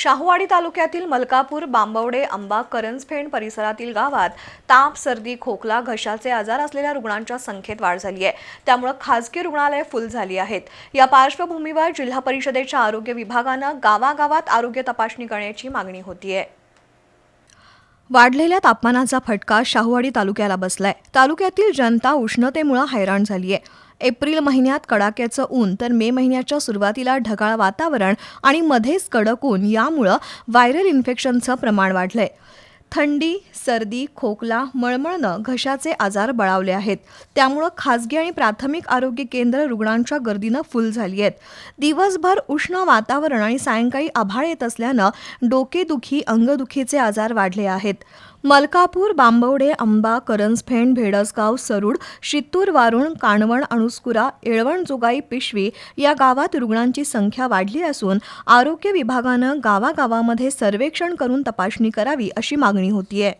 शाहूवाडी तालुक्यातील मलकापूर बांबवडे आंबा करंजफेण परिसरातील गावात ताप सर्दी खोकला घशाचे आजार असलेल्या रुग्णांच्या संख्येत वाढ झाली आहे. त्यामुळे खासगी रुग्णालये फुल झाली आहेत. या पार्श्वभूमीवर जिल्हा परिषदेच्या आरोग्य विभागानं गावागावात आरोग्य तपासणी करण्याची मागणी होती आहे वाढलेल्या तापमानाचा फटका शाहूवाडी तालुक्याला बसलाय. तालुक्यातील जनता उष्णतेमुळे हैराण झालीय. एप्रिल महिन्यात कडाक्याचं ऊन तर मे महिन्याच्या सुरुवातीला ढगाळ वातावरण आणि मध्येच कडक ऊन यामुळं व्हायरल इन्फेक्शनचं प्रमाण वाढलंय. थंडी सर्दी खोकला मळमळनं घशाचे आजार बळावले आहेत. त्यामुळं खासगी आणि प्राथमिक आरोग्य केंद्र रुग्णांच्या गर्दीनं फुल झाली आहेत. दिवसभर उष्ण वातावरण आणि सायंकाळी आभाळ येत असल्यानं डोकेदुखी अंगदुखीचे आजार वाढले आहेत. मलकापूर बांबवडे आंबा करंजफेण भेडसगाव सरूड शित्तूर वारुण काणवण अणुस्कुरा येळवणजोगाई पिशवी या गावात रुग्णांची संख्या वाढली असून आरोग्य विभागानं गावागावामध्ये सर्वेक्षण करून तपासणी करावी अशी मागणी होतीये.